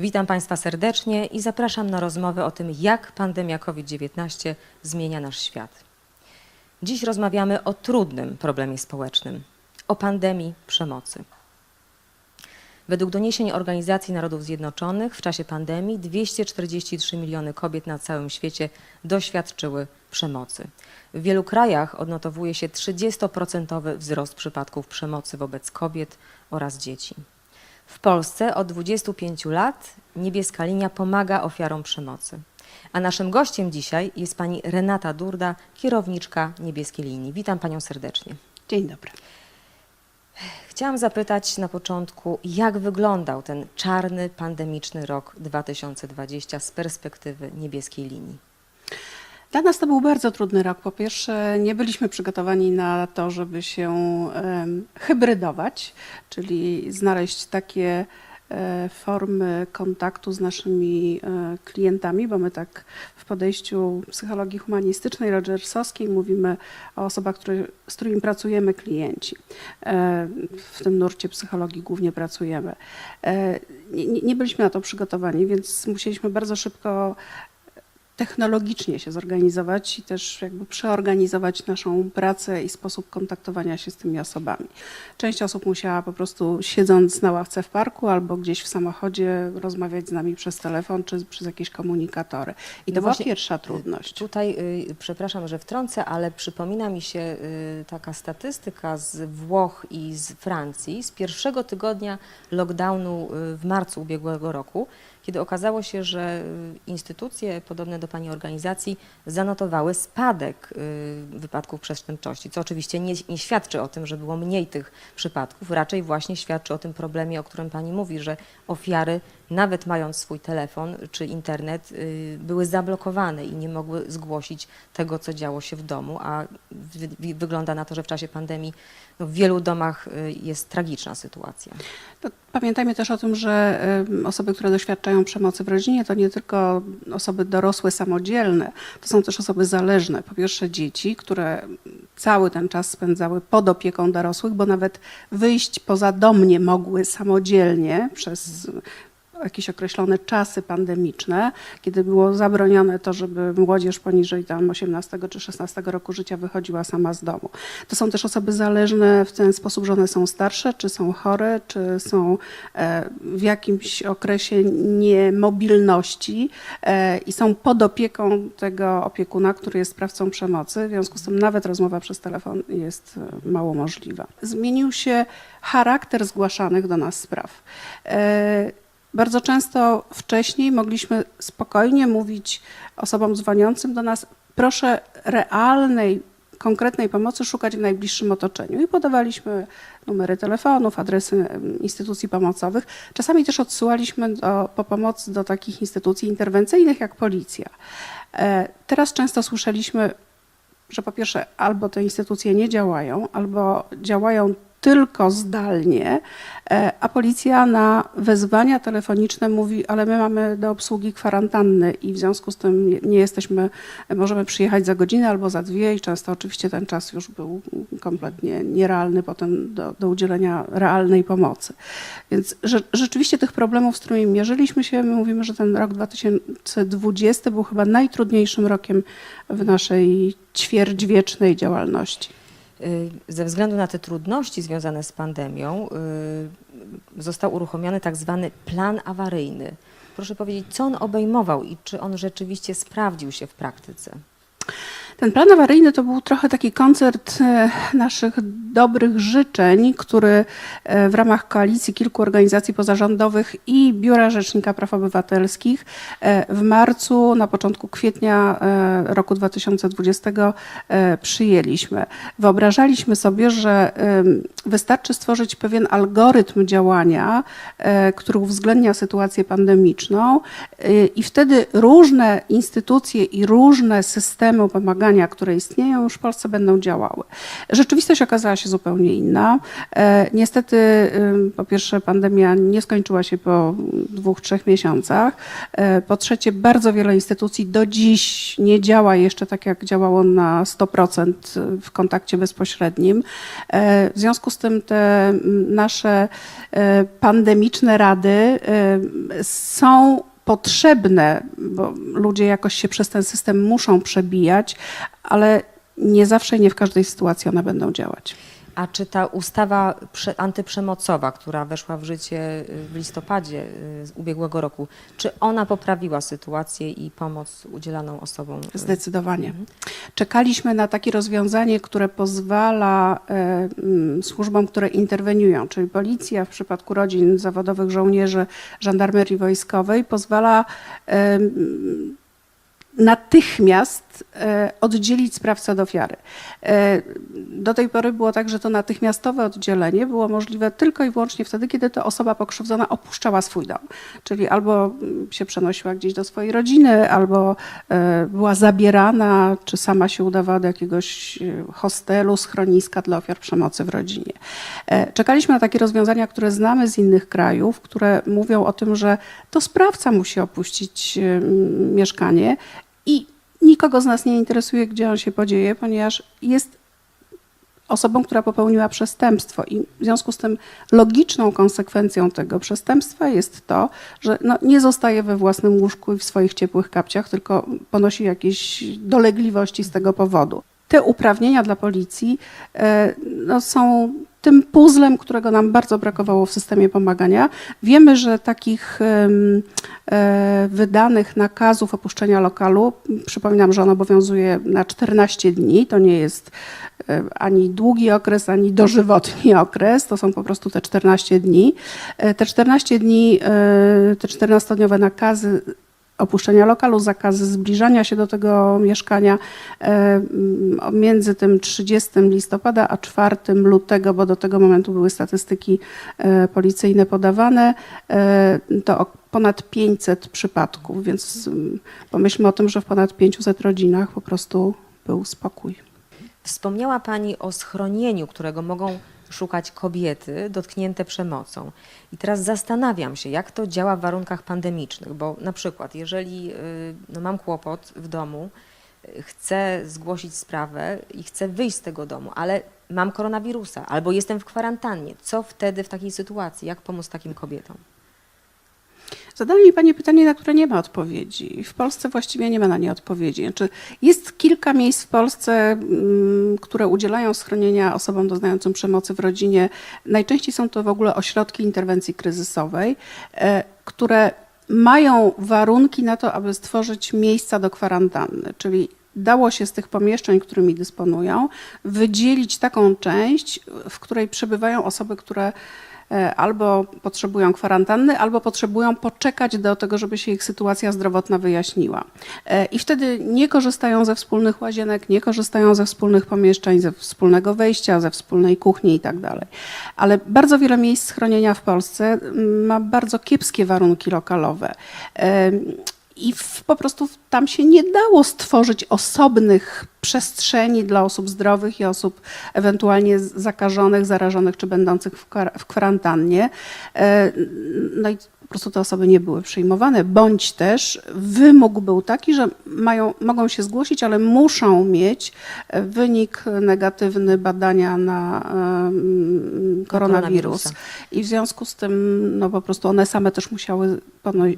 Witam Państwa serdecznie i zapraszam na rozmowę o tym, jak pandemia COVID-19 zmienia nasz świat. Dziś rozmawiamy o trudnym problemie społecznym o pandemii przemocy. Według doniesień Organizacji Narodów Zjednoczonych w czasie pandemii 243 miliony kobiet na całym świecie doświadczyły przemocy. W wielu krajach odnotowuje się 30% wzrost przypadków przemocy wobec kobiet oraz dzieci. W Polsce od 25 lat Niebieska Linia pomaga ofiarom przemocy. A naszym gościem dzisiaj jest pani Renata Durda, kierowniczka Niebieskiej Linii. Witam panią serdecznie. Dzień dobry. Chciałam zapytać na początku, jak wyglądał ten czarny, pandemiczny rok 2020 z perspektywy Niebieskiej Linii? Dla nas to był bardzo trudny rok. Po pierwsze, nie byliśmy przygotowani na to, żeby się hybrydować, czyli znaleźć takie e, formy kontaktu z naszymi e, klientami, bo my tak w podejściu psychologii humanistycznej, rogersowskiej mówimy o osobach, z którymi pracujemy klienci. E, W tym nurcie psychologii głównie pracujemy. Nie- nie byliśmy na to przygotowani, więc musieliśmy bardzo szybko technologicznie się zorganizować i też jakby przeorganizować naszą pracę i sposób kontaktowania się z tymi osobami. Część osób musiała po prostu siedząc na ławce w parku albo gdzieś w samochodzie rozmawiać z nami przez telefon czy przez jakieś komunikatory. I No to była właśnie, pierwsza trudność. Tutaj, y, przepraszam, że wtrącę, ale przypomina mi się y, taka statystyka z Włoch i z Francji z pierwszego tygodnia lockdownu y, w marcu ubiegłego roku, kiedy okazało się, że y, instytucje podobne do Pani organizacji zanotowały spadek y, wypadków przestępczości, co oczywiście nie, nie świadczy o tym, że było mniej tych przypadków, raczej właśnie świadczy o tym problemie, o którym Pani mówi, że ofiary, nawet mając swój telefon czy internet, y, były zablokowane i nie mogły zgłosić tego, co działo się w domu, a wy, wy, wygląda na to, że w czasie pandemii no, w wielu domach y, jest tragiczna sytuacja. To Pamiętajmy też o tym, że em, osoby, które doświadczają przemocy w rodzinie, to nie tylko osoby dorosłe, samodzielne, to są też osoby zależne. Po pierwsze dzieci, które cały ten czas spędzały pod opieką dorosłych, bo nawet wyjść poza dom nie mogły samodzielnie przez jakieś określone czasy pandemiczne, kiedy było zabronione to, żeby młodzież poniżej tam 18 czy 16 roku życia wychodziła sama z domu. To są też osoby zależne w ten sposób, że one są starsze, czy są chore, czy są e, w jakimś okresie niemobilności e, i są pod opieką tego opiekuna, który jest sprawcą przemocy. W związku z tym nawet rozmowa przez telefon jest e, mało możliwa. Zmienił się charakter zgłaszanych do nas spraw. Bardzo często wcześniej mogliśmy spokojnie mówić osobom dzwoniącym do nas, proszę realnej, konkretnej pomocy szukać w najbliższym otoczeniu. I podawaliśmy numery telefonów, adresy instytucji pomocowych. Czasami też odsyłaliśmy do, po pomoc do takich instytucji interwencyjnych jak policja. E, Teraz często słyszeliśmy, że po pierwsze albo te instytucje nie działają, albo działają tylko zdalnie, e, a policja na wezwania telefoniczne mówi, ale my mamy do obsługi kwarantanny i w związku z tym nie- jesteśmy, możemy przyjechać za godzinę albo za dwie i często oczywiście ten czas już był kompletnie nierealny potem do, do udzielenia realnej pomocy. Więc że, rzeczywiście tych problemów, z którymi mierzyliśmy się, my mówimy, że ten rok 2020 był chyba najtrudniejszym rokiem w naszej ćwierćwiecznej działalności. Y, Ze względu na te trudności związane z pandemią y, został uruchomiony tak zwany plan awaryjny. Proszę powiedzieć, co on obejmował i czy on rzeczywiście sprawdził się w praktyce? Ten plan awaryjny to był trochę taki koncert e, naszych dobrych życzeń, który e, w ramach koalicji kilku organizacji pozarządowych i Biura Rzecznika Praw Obywatelskich e, w marcu, na początku kwietnia roku 2020 e, przyjęliśmy. Wyobrażaliśmy sobie, że wystarczy stworzyć pewien algorytm działania, który uwzględnia sytuację pandemiczną i wtedy różne instytucje i różne systemy pomagania wymagania, które istnieją, już w Polsce będą działały. Rzeczywistość okazała się zupełnie inna. E, Niestety, po pierwsze, pandemia nie skończyła się po dwóch, trzech miesiącach. E, Po trzecie, bardzo wiele instytucji do dziś nie działa jeszcze tak, jak działało na 100% w kontakcie bezpośrednim. E, W związku z tym te nasze pandemiczne rady są potrzebne, bo ludzie jakoś się przez ten system muszą przebijać, ale nie zawsze i nie w każdej sytuacji one będą działać. A czy ta ustawa prze, antyprzemocowa, która weszła w życie y, w listopadzie y, ubiegłego roku, czy ona poprawiła sytuację i pomoc udzielaną osobom? Zdecydowanie. Czekaliśmy na takie rozwiązanie, które pozwala e, mm, służbom, które interweniują, czyli policja w przypadku rodzin zawodowych żołnierzy żandarmerii wojskowej, pozwala e, natychmiast e, oddzielić sprawcę od ofiary. E, Do tej pory było tak, że to natychmiastowe oddzielenie było możliwe tylko i wyłącznie wtedy, kiedy to osoba pokrzywdzona opuszczała swój dom. Czyli albo mm, się przenosiła gdzieś do swojej rodziny, albo e, była zabierana, czy sama się udawała do jakiegoś hostelu, schroniska dla ofiar przemocy w rodzinie. Czekaliśmy na takie rozwiązania, które znamy z innych krajów, które mówią o tym, że to sprawca musi opuścić mieszkanie i nikogo z nas nie interesuje, gdzie on się podzieje, ponieważ jest osobą, która popełniła przestępstwo. I w związku z tym logiczną konsekwencją tego przestępstwa jest to, że no, nie zostaje we własnym łóżku i w swoich ciepłych kapciach, tylko ponosi jakieś dolegliwości z tego powodu. Te uprawnienia dla policji e, no, są tym puzzlem, którego nam bardzo brakowało w systemie pomagania. Wiemy, że takich e, wydanych nakazów opuszczenia lokalu, przypominam, że on obowiązuje na 14 dni, to nie jest e, ani długi okres, ani dożywotni okres, to są po prostu te 14 dni. Te 14 dni, te 14-dniowe nakazy opuszczenia lokalu, zakazy zbliżania się do tego mieszkania e, między tym 30 listopada a 4 lutego, bo do tego momentu były statystyki e, policyjne podawane, e, to ponad 500 przypadków, więc m, pomyślmy o tym, że w ponad 500 rodzinach po prostu był spokój. Wspomniała Pani o schronieniu, którego mogą szukać kobiety dotknięte przemocą. I teraz zastanawiam się, jak to działa w warunkach pandemicznych, bo na przykład, jeżeli y, no, mam kłopot w domu, y, chcę zgłosić sprawę i chcę wyjść z tego domu, ale mam koronawirusa albo jestem w kwarantannie, co wtedy w takiej sytuacji? Jak pomóc takim kobietom? Zadała mi Pani pytanie, na które nie ma odpowiedzi. W Polsce właściwie nie ma na nie odpowiedzi. Znaczy, jest kilka miejsc w Polsce, mm, które udzielają schronienia osobom doznającym przemocy w rodzinie. Najczęściej są to w ogóle ośrodki interwencji kryzysowej, e, które mają warunki na to, aby stworzyć miejsca do kwarantanny, czyli dało się z tych pomieszczeń, którymi dysponują, wydzielić taką część, w której przebywają osoby, które albo potrzebują kwarantanny, albo potrzebują poczekać do tego, żeby się ich sytuacja zdrowotna wyjaśniła. E, I wtedy nie korzystają ze wspólnych łazienek, nie korzystają ze wspólnych pomieszczeń, ze wspólnego wejścia, ze wspólnej kuchni i tak. Ale bardzo wiele miejsc schronienia w Polsce mm, ma bardzo kiepskie warunki lokalowe. I w, po prostu tam się nie dało stworzyć osobnych przestrzeni dla osób zdrowych i osób ewentualnie zakażonych, zarażonych czy będących w, w kwarantannie. E, No i po prostu te osoby nie były przyjmowane, bądź też wymóg był taki, że mają, mogą się zgłosić, ale muszą mieć e, wynik negatywny badania na koronawirus. I w związku z tym no po prostu one same też musiały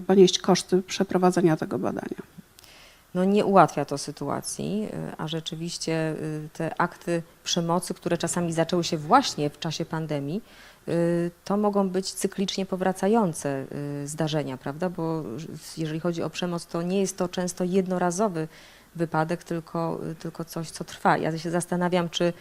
ponieść koszty przeprowadzenia tego badania. No nie ułatwia to sytuacji, y, a rzeczywiście y, te akty przemocy, które czasami zaczęły się właśnie w czasie pandemii, to mogą być cyklicznie powracające y, zdarzenia, prawda? Bo jeżeli chodzi o przemoc, to nie jest to często jednorazowy wypadek, tylko, tylko coś, co trwa. Ja się zastanawiam, czy,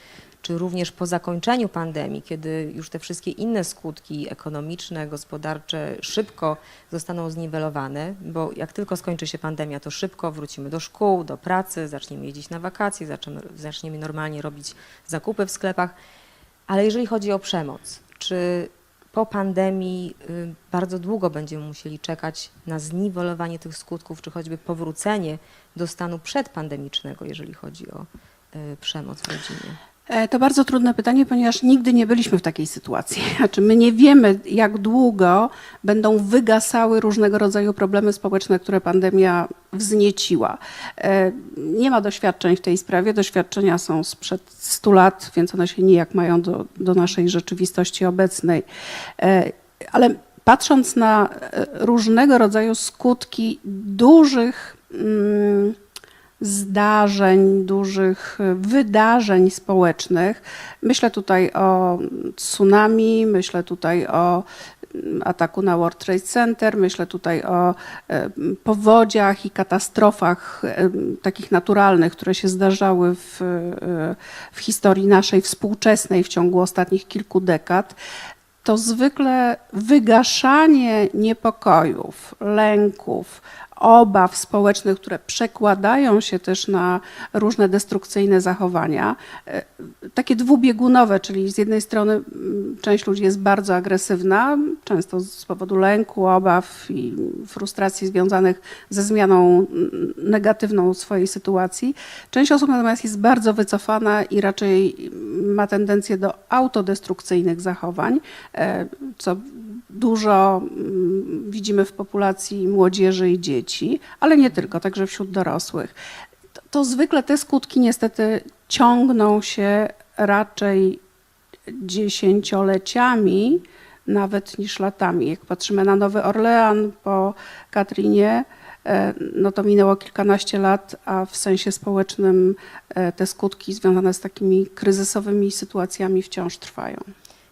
czy również po zakończeniu pandemii, kiedy już te wszystkie inne skutki ekonomiczne, gospodarcze szybko zostaną zniwelowane, bo jak tylko skończy się pandemia, to szybko wrócimy do szkół, do pracy, zaczniemy jeździć na wakacje, zaczniemy, zaczniemy normalnie robić zakupy w sklepach. Ale jeżeli chodzi o przemoc, czy po pandemii y, bardzo długo będziemy musieli czekać na zniwelowanie tych skutków, czy choćby powrócenie do stanu przedpandemicznego, jeżeli chodzi o y, przemoc w rodzinie? E, To bardzo trudne pytanie, ponieważ nigdy nie byliśmy w takiej sytuacji. Znaczy, my nie wiemy, jak długo będą wygasały różnego rodzaju problemy społeczne, które pandemia wznieciła. E, Nie ma doświadczeń w tej sprawie. Doświadczenia są sprzed 100 lat, więc one się nijak mają do, do naszej rzeczywistości obecnej. E, Ale patrząc na różnego rodzaju skutki dużych. mm, zdarzeń, dużych y, wydarzeń społecznych. Myślę tutaj o tsunami, myślę tutaj o mm, ataku na World Trade Center, myślę tutaj o e, powodziach i katastrofach e, takich naturalnych, które się zdarzały w, e, w historii naszej współczesnej w ciągu ostatnich kilku dekad to zwykle wygaszanie niepokojów, lęków, obaw społecznych, które przekładają się też na różne destrukcyjne zachowania, e, takie dwubiegunowe, czyli z jednej strony część ludzi jest bardzo agresywna, często z powodu lęku, obaw i frustracji związanych ze zmianą negatywną swojej sytuacji. Część osób natomiast jest bardzo wycofana i raczej ma tendencję do autodestrukcyjnych zachowań, e, co dużo mm, widzimy w populacji młodzieży i dzieci, ale nie tylko, także wśród dorosłych. To, to zwykle te skutki niestety ciągną się raczej dziesięcioleciami, nawet niż latami. Jak patrzymy na Nowy Orlean po Katrinie, e, no to minęło kilkanaście lat, a w sensie społecznym e, te skutki związane z takimi kryzysowymi sytuacjami wciąż trwają.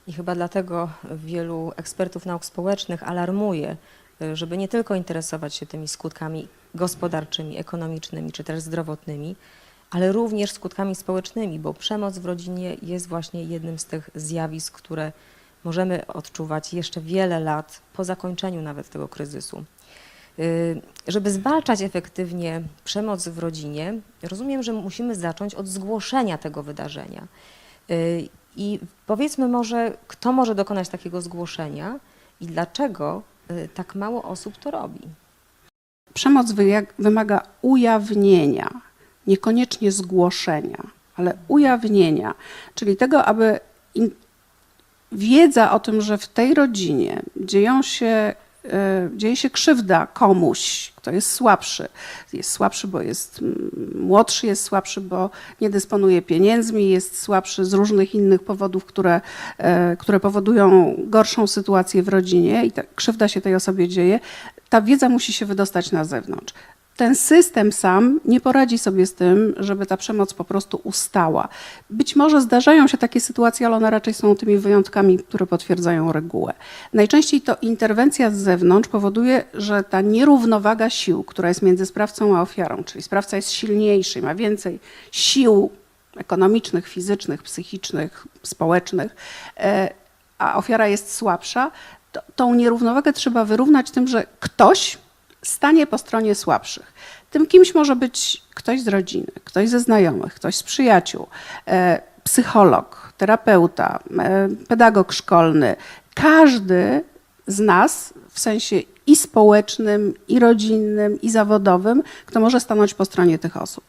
I chyba dlatego wielu ekspertów nauk społecznych alarmuje, y, żeby nie tylko interesować się tymi skutkami gospodarczymi, ekonomicznymi czy też zdrowotnymi, ale również skutkami społecznymi, bo przemoc w rodzinie jest właśnie jednym z tych zjawisk, które możemy odczuwać jeszcze wiele lat po zakończeniu nawet tego kryzysu. Y, Żeby zwalczać efektywnie przemoc w rodzinie, rozumiem, że musimy zacząć od zgłoszenia tego wydarzenia. I powiedzmy może, kto może dokonać takiego zgłoszenia i dlaczego y, tak mało osób to robi. Przemoc wymaga ujawnienia, niekoniecznie zgłoszenia, ale ujawnienia, czyli tego, aby wiedza o tym, że w tej rodzinie dzieją się, dzieje się krzywda komuś, kto jest słabszy. Jest słabszy, bo jest mm, młodszy, jest słabszy, bo nie dysponuje pieniędzmi, jest słabszy z różnych innych powodów, które, e, które powodują gorszą sytuację w rodzinie i ta krzywda się tej osobie dzieje. Ta wiedza musi się wydostać na zewnątrz ten system sam nie poradzi sobie z tym, żeby ta przemoc po prostu ustała. Być może zdarzają się takie sytuacje, ale one raczej są tymi wyjątkami, które potwierdzają regułę. Najczęściej to interwencja z zewnątrz powoduje, że ta nierównowaga sił, która jest między sprawcą a ofiarą, czyli sprawca jest silniejszy, ma więcej sił ekonomicznych, fizycznych, psychicznych, społecznych, e, a ofiara jest słabsza, to, tą nierównowagę trzeba wyrównać tym, że ktoś stanie po stronie słabszych. Tym kimś może być ktoś z rodziny, ktoś ze znajomych, ktoś z przyjaciół, e, psycholog, terapeuta, e, pedagog szkolny. Każdy z nas w sensie i społecznym, i rodzinnym, i zawodowym, kto może stanąć po stronie tych osób.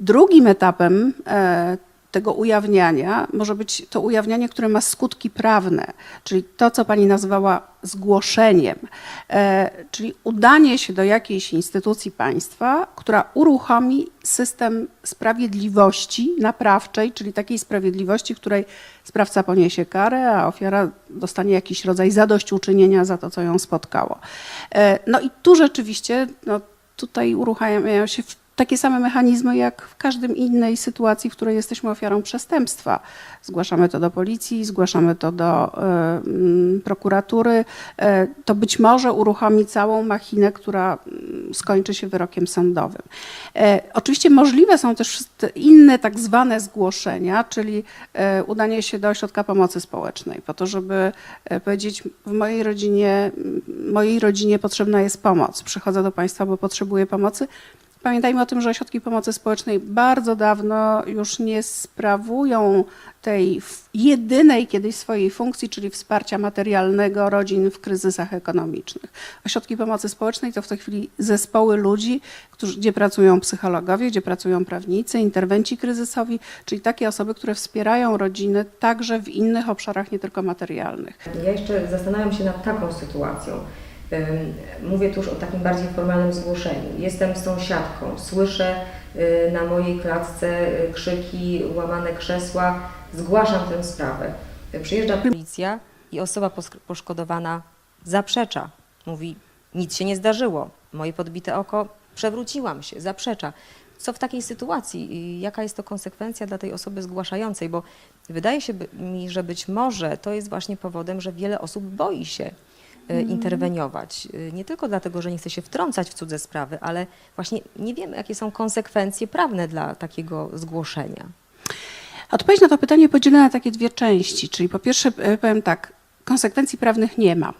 Drugim etapem e, tego ujawniania może być to ujawnianie, które ma skutki prawne, czyli to, co pani nazwała zgłoszeniem, e, czyli udanie się do jakiejś instytucji państwa, która uruchomi system sprawiedliwości naprawczej, czyli takiej sprawiedliwości, której sprawca poniesie karę, a ofiara dostanie jakiś rodzaj zadośćuczynienia za to, co ją spotkało. E, No i tu rzeczywiście, no, tutaj uruchamiają się takie same mechanizmy jak w każdym innej sytuacji, w której jesteśmy ofiarą przestępstwa. Zgłaszamy to do policji, zgłaszamy to do mm, prokuratury. E, to być może uruchomi całą machinę, która mm, skończy się wyrokiem sądowym. E, oczywiście możliwe są też te inne tak zwane zgłoszenia, czyli e, udanie się do ośrodka pomocy społecznej po to, żeby e, powiedzieć w mojej rodzinie, mojej rodzinie potrzebna jest pomoc. Przychodzę do państwa, bo potrzebuję pomocy. Pamiętajmy o tym, że ośrodki pomocy społecznej bardzo dawno już nie sprawują tej jedynej kiedyś swojej funkcji, czyli wsparcia materialnego rodzin w kryzysach ekonomicznych. Ośrodki pomocy społecznej to w tej chwili zespoły ludzi, którzy, gdzie pracują psychologowie, gdzie pracują prawnicy, interwenci kryzysowi, czyli takie osoby, które wspierają rodziny także w innych obszarach, nie tylko materialnych. Ja jeszcze zastanawiam się nad taką sytuacją. Mówię tu już o takim bardziej formalnym zgłoszeniu. Jestem sąsiadką, słyszę y, na mojej klatce y, krzyki, łamane krzesła, zgłaszam tę sprawę. Przyjeżdża policja i osoba poszkodowana zaprzecza. Mówi, nic się nie zdarzyło, moje podbite oko, przewróciłam się, zaprzecza. Co w takiej sytuacji? Jaka jest to konsekwencja dla tej osoby zgłaszającej? Bo wydaje się mi, że być może to jest właśnie powodem, że wiele osób boi się e, interweniować. E, Nie tylko dlatego, że nie chce się wtrącać w cudze sprawy, ale właśnie nie wiemy, jakie są konsekwencje prawne dla takiego zgłoszenia. Odpowiedź na to pytanie podzielę na takie dwie części, czyli po pierwsze e, powiem tak, konsekwencji prawnych nie ma.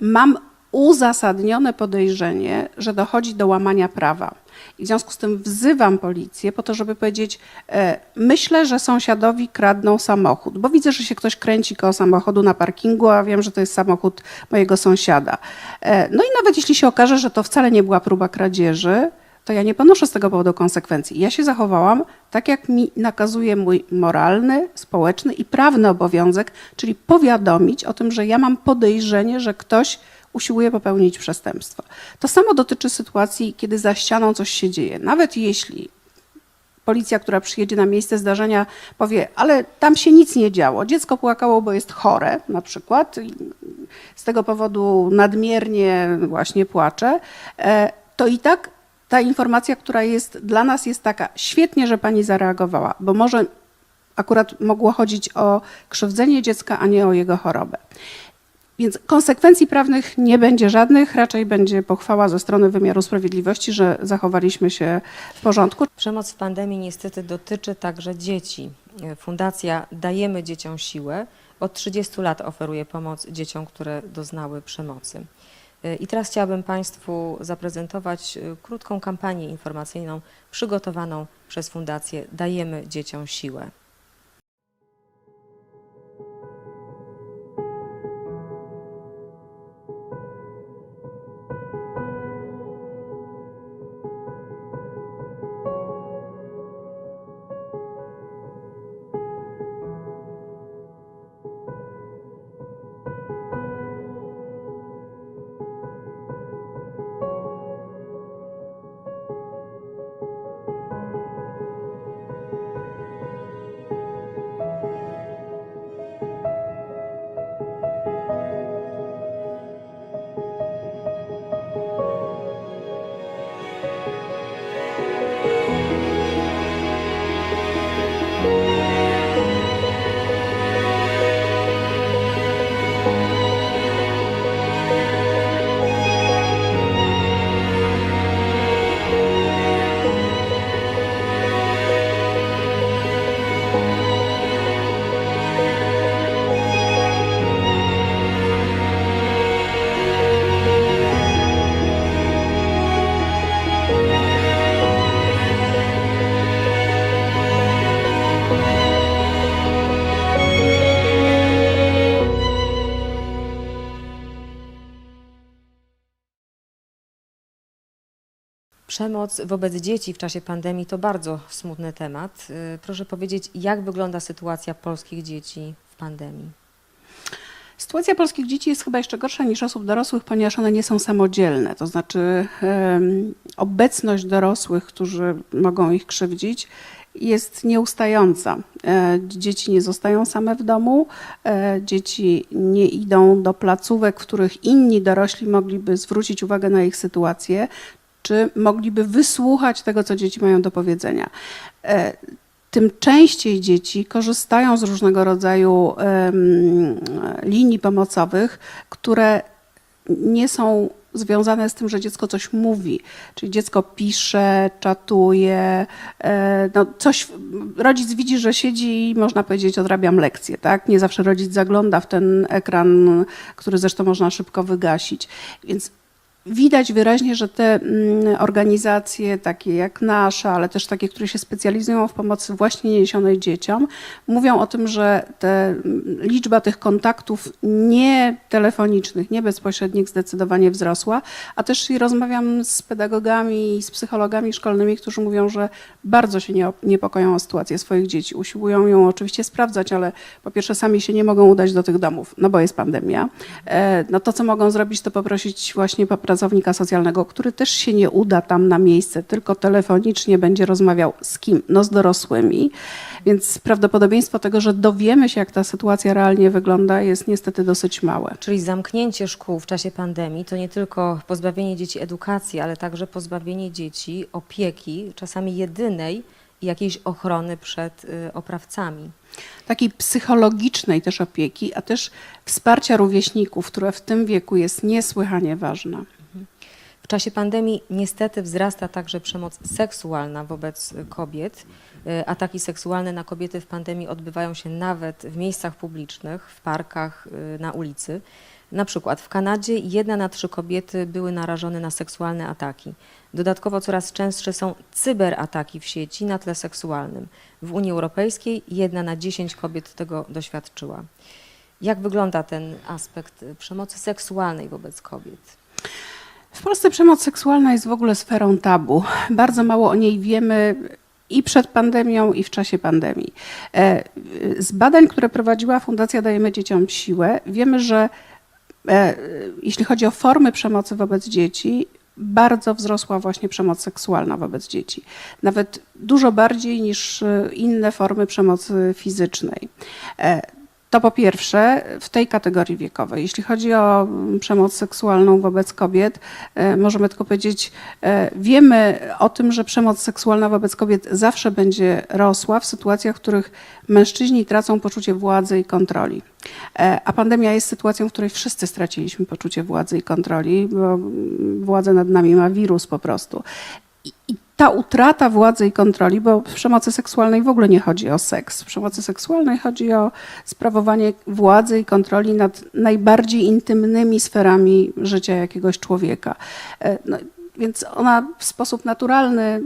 Mam uzasadnione podejrzenie, że dochodzi do łamania prawa. I w związku z tym wzywam policję po to, żeby powiedzieć, e, myślę, że sąsiadowi kradną samochód, bo widzę, że się ktoś kręci koło samochodu na parkingu, a wiem, że to jest samochód mojego sąsiada. E, No i nawet jeśli się okaże, że to wcale nie była próba kradzieży, to ja nie ponoszę z tego powodu konsekwencji. Ja się zachowałam tak, jak mi nakazuje mój moralny, społeczny i prawny obowiązek, czyli powiadomić o tym, że ja mam podejrzenie, że ktoś usiłuje popełnić przestępstwo. To samo dotyczy sytuacji, kiedy za ścianą coś się dzieje. Nawet jeśli policja, która przyjedzie na miejsce zdarzenia, powie, ale tam się nic nie działo. Dziecko płakało, bo jest chore na przykład. Z tego powodu nadmiernie właśnie płacze. e, To i tak ta informacja, która jest dla nas jest taka, świetnie, że pani zareagowała, bo może akurat mogło chodzić o krzywdzenie dziecka, a nie o jego chorobę. Więc konsekwencji prawnych nie będzie żadnych, raczej będzie pochwała ze strony wymiaru sprawiedliwości, że zachowaliśmy się w porządku. Przemoc w pandemii niestety dotyczy także dzieci. Fundacja Dajemy Dzieciom Siłę od 30 lat oferuje pomoc dzieciom, które doznały przemocy. I teraz chciałabym Państwu zaprezentować krótką kampanię informacyjną przygotowaną przez Fundację Dajemy Dzieciom Siłę. Przemoc wobec dzieci w czasie pandemii to bardzo smutny temat. Y, Proszę powiedzieć, jak wygląda sytuacja polskich dzieci w pandemii? Sytuacja polskich dzieci jest chyba jeszcze gorsza niż osób dorosłych, ponieważ one nie są samodzielne. To znaczy obecność dorosłych, którzy mogą ich krzywdzić, jest nieustająca. E, Dzieci nie zostają same w domu, e, dzieci nie idą do placówek, w których inni dorośli mogliby zwrócić uwagę na ich sytuację, czy mogliby wysłuchać tego, co dzieci mają do powiedzenia. E, tym częściej dzieci korzystają z różnego rodzaju linii pomocowych, które nie są związane z tym, że dziecko coś mówi, czyli dziecko pisze, czatuje, e, no coś, rodzic widzi, że siedzi i można powiedzieć odrabiam lekcję, tak? Nie zawsze rodzic zagląda w ten ekran, który zresztą można szybko wygasić. Więc Widać wyraźnie, że te mm, organizacje, takie jak nasza, ale też takie, które się specjalizują w pomocy właśnie niesionej dzieciom, mówią o tym, że te, mm, liczba tych kontaktów nie telefonicznych, nie bezpośrednich zdecydowanie wzrosła, a też rozmawiam z pedagogami i z psychologami szkolnymi, którzy mówią, że bardzo się nie, niepokoją o sytuację swoich dzieci. Usiłują ją oczywiście sprawdzać, ale po pierwsze sami się nie mogą udać do tych domów, no bo jest pandemia. E, No to, co mogą zrobić, to poprosić właśnie pracownika socjalnego, który też się nie uda tam na miejsce, tylko telefonicznie będzie rozmawiał z kim? No z dorosłymi. Więc prawdopodobieństwo tego, że dowiemy się, jak ta sytuacja realnie wygląda, jest niestety dosyć małe. Czyli zamknięcie szkół w czasie pandemii to nie tylko pozbawienie dzieci edukacji, ale także pozbawienie dzieci opieki, czasami jedynej jakiejś ochrony przed y, oprawcami. takiej psychologicznej też opieki, a też wsparcia rówieśników, które w tym wieku jest niesłychanie ważne. W czasie pandemii niestety wzrasta także przemoc seksualna wobec kobiet. Y, Ataki seksualne na kobiety w pandemii odbywają się nawet w miejscach publicznych, w parkach, y, na ulicy. Na przykład w Kanadzie jedna na trzy kobiety były narażone na seksualne ataki. Dodatkowo coraz częstsze są cyberataki w sieci na tle seksualnym. W Unii Europejskiej jedna na dziesięć kobiet tego doświadczyła. Jak wygląda ten aspekt przemocy seksualnej wobec kobiet? W Polsce przemoc seksualna jest w ogóle sferą tabu. Bardzo mało o niej wiemy i przed pandemią, i w czasie pandemii. E, Z badań, które prowadziła Fundacja Dajemy Dzieciom Siłę, wiemy, że e, jeśli chodzi o formy przemocy wobec dzieci, bardzo wzrosła właśnie przemoc seksualna wobec dzieci. Nawet dużo bardziej niż e, inne formy przemocy fizycznej. To po pierwsze w tej kategorii wiekowej. Jeśli chodzi o mm, przemoc seksualną wobec kobiet, e, możemy tylko powiedzieć, e, wiemy o tym, że przemoc seksualna wobec kobiet zawsze będzie rosła w sytuacjach, w których mężczyźni tracą poczucie władzy i kontroli. E, A pandemia jest sytuacją, w której wszyscy straciliśmy poczucie władzy i kontroli, bo mm, władzę nad nami ma wirus po prostu. I ta utrata władzy i kontroli, bo w przemocy seksualnej w ogóle nie chodzi o seks. W przemocy seksualnej chodzi o sprawowanie władzy i kontroli nad najbardziej intymnymi sferami życia jakiegoś człowieka. E, No, więc ona w sposób naturalny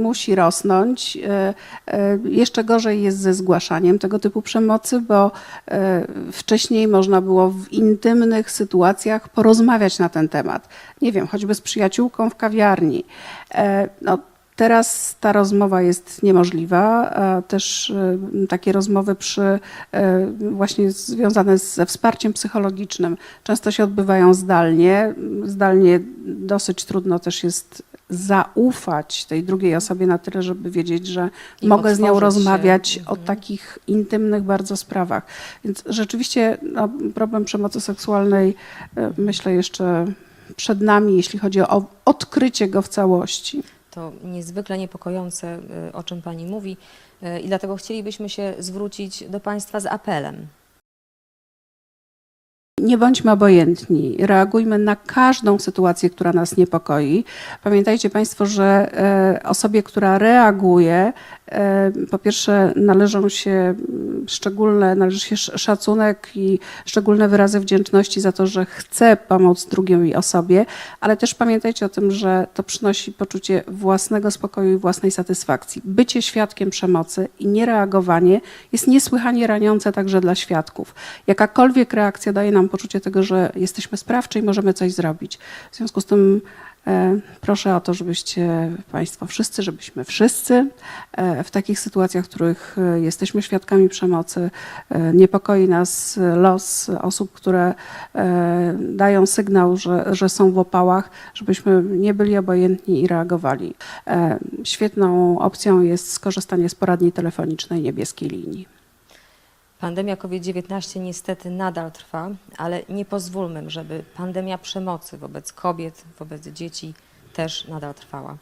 musi rosnąć. E, e, Jeszcze gorzej jest ze zgłaszaniem tego typu przemocy, bo e, wcześniej można było w intymnych sytuacjach porozmawiać na ten temat. Nie wiem, choćby z przyjaciółką w kawiarni. No, Teraz ta rozmowa jest niemożliwa, też takie rozmowy przy, właśnie związane ze wsparciem psychologicznym często się odbywają zdalnie. Zdalnie dosyć trudno też jest zaufać tej drugiej osobie na tyle, żeby wiedzieć, że I mogę z nią otworzyć się. rozmawiać o Mhm. takich intymnych bardzo sprawach. Więc rzeczywiście no, problem przemocy seksualnej e, myślę jeszcze przed nami, jeśli chodzi o odkrycie go w całości. To niezwykle niepokojące, y, o czym Pani mówi, y, i dlatego chcielibyśmy się zwrócić do Państwa z apelem. Nie bądźmy obojętni, reagujmy na każdą sytuację, która nas niepokoi. Pamiętajcie Państwo, że e, osobie, która reaguje, e, po pierwsze należą się szczególne, należy się sz- szacunek i szczególne wyrazy wdzięczności za to, że chce pomóc drugiej osobie, ale też pamiętajcie o tym, że to przynosi poczucie własnego spokoju i własnej satysfakcji. Bycie świadkiem przemocy i niereagowanie jest niesłychanie raniące także dla świadków. Jakakolwiek reakcja daje nam poczucie tego, że jesteśmy sprawczy i możemy coś zrobić. W związku z tym e, proszę o to, żebyście Państwo wszyscy, żebyśmy wszyscy e, w takich sytuacjach, w których e, jesteśmy świadkami przemocy, niepokoi nas los osób, które dają sygnał, że, że są w opałach, żebyśmy nie byli obojętni i reagowali. Świetną opcją jest skorzystanie z poradni telefonicznej niebieskiej linii. Pandemia COVID-19 niestety nadal trwa, ale nie pozwólmy, żeby pandemia przemocy wobec kobiet, wobec dzieci też nadal trwała.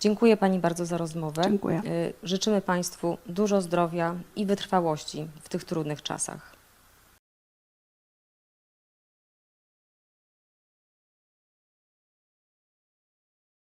Dziękuję Pani bardzo za rozmowę. Dziękuję. Y, Życzymy Państwu dużo zdrowia i wytrwałości w tych trudnych czasach.